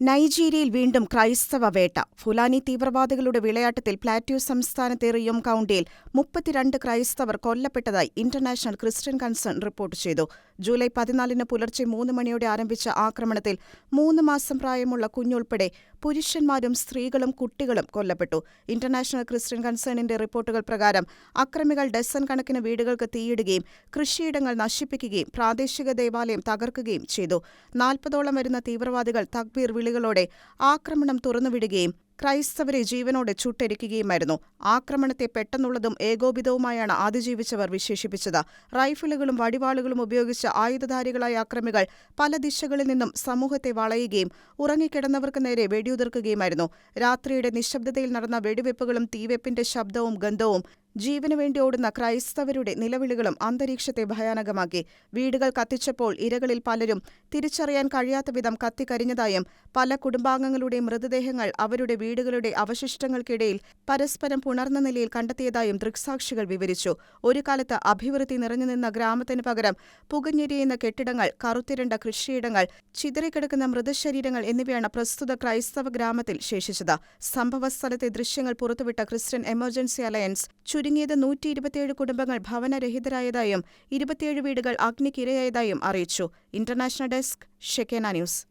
നൈജീരിയയിൽ വീണ്ടും ക്രൈസ്തവ വേട്ട. ഫുലാനി തീവ്രവാദികളുടെ വിളയാട്ടത്തിൽ പ്ലാറ്റ്യൂ സംസ്ഥാനത്തെ റിയോം കൌണ്ടിയിൽ മുപ്പത്തിരണ്ട് ക്രൈസ്തവർ കൊല്ലപ്പെട്ടതായി ഇന്റർനാഷണൽ ക്രിസ്ത്യൻ കൺസേൺ റിപ്പോർട്ട് ചെയ്തു. ജൂലൈ പതിനാലിന് പുലർച്ചെ മൂന്ന് മണിയോടെ ആരംഭിച്ച ആക്രമണത്തിൽ മൂന്ന് മാസം പ്രായമുള്ള കുഞ്ഞുൾപ്പെടെ പുരുഷന്മാരും സ്ത്രീകളും കുട്ടികളും കൊല്ലപ്പെട്ടു. ഇന്റർനാഷണൽ ക്രിസ്ത്യൻ കൺസേണിന്റെ റിപ്പോർട്ടുകൾ പ്രകാരം അക്രമികൾ ഡസൻ കണക്കിന് വീടുകൾക്ക് തീയിടുകയും കൃഷിയിടങ്ങൾ നശിപ്പിക്കുകയും പ്രാദേശിക ദേവാലയം തകർക്കുകയും ചെയ്തു. നാൽപ്പതോളം വരുന്ന തീവ്രവാദികൾ തക്ബീർ വിളികളോടെ ആക്രമണം തുറന്നുവിടുകയും ക്രൈസ്തവരെ ജീവനോടെ ചുട്ടെരിക്കുകയുമായിരുന്നു. ആക്രമണത്തെ പെട്ടെന്നുള്ളതും ഏകോപിതവുമായാണ് അതിജീവിച്ചവർ വിശേഷിപ്പിച്ചത്. റൈഫിളുകളും വടിവാളുകളും ഉപയോഗിച്ച ആയുധധാരികളായ അക്രമികൾ പല ദിശകളിൽ നിന്നും സമൂഹത്തെ വളയുകയും ഉറങ്ങിക്കിടന്നവർക്ക് നേരെ വെടിയുതിർക്കുകയുമായിരുന്നു. രാത്രിയുടെ നിശബ്ദതയിൽ നടന്ന വെടിവെപ്പുകളും തീവെപ്പിന്റെ ശബ്ദവും ഗന്ധവും ജീവനു വേണ്ടി ഓടുന്ന ക്രൈസ്തവരുടെ നിലവിളികളും അന്തരീക്ഷത്തെ ഭയാനകമാക്കി. വീടുകൾ കത്തിച്ചപ്പോൾ ഇരകളിൽ പലരും തിരിച്ചറിയാൻ കഴിയാത്ത വിധം കത്തിക്കരിഞ്ഞതായും പല കുടുംബാംഗങ്ങളുടെ മൃതദേഹങ്ങൾ അവരുടെ വീടുകളുടെ അവശിഷ്ടങ്ങൾക്കിടയിൽ പരസ്പരം പുണർന്ന നിലയിൽ കണ്ടെത്തിയതായും ദൃക്സാക്ഷികൾ വിവരിച്ചു. ഒരു കാലത്ത് അഭിവൃദ്ധി നിറഞ്ഞുനിന്ന ഗ്രാമത്തിനു പകരം പുകഞ്ഞെരിയുന്ന കെട്ടിടങ്ങൾ കറുത്തിരണ്ട കൃഷിയിടങ്ങൾ ചിതറിക്കിടക്കുന്ന മൃതശരീരങ്ങൾ എന്നിവയാണ് പ്രസ്തുത ക്രൈസ്തവ ഗ്രാമത്തിൽ ശേഷിച്ചത്. സംഭവസ്ഥലത്തെ ദൃശ്യങ്ങൾ പുറത്തുവിട്ട ക്രിസ്ത്യൻ എമർജൻസി അലയൻസ് ചുരുങ്ങിയത് നൂറ്റി ഇരുപത്തിയേഴ് കുടുംബങ്ങൾ ഭവനരഹിതരായതായും ഇരുപത്തിയേഴ് വീടുകൾ അഗ്നിക്കിരയായതായും അറിയിച്ചു. ഇന്റർനാഷണൽ ഡെസ്ക് ഷെക്കേന ന്യൂസ്.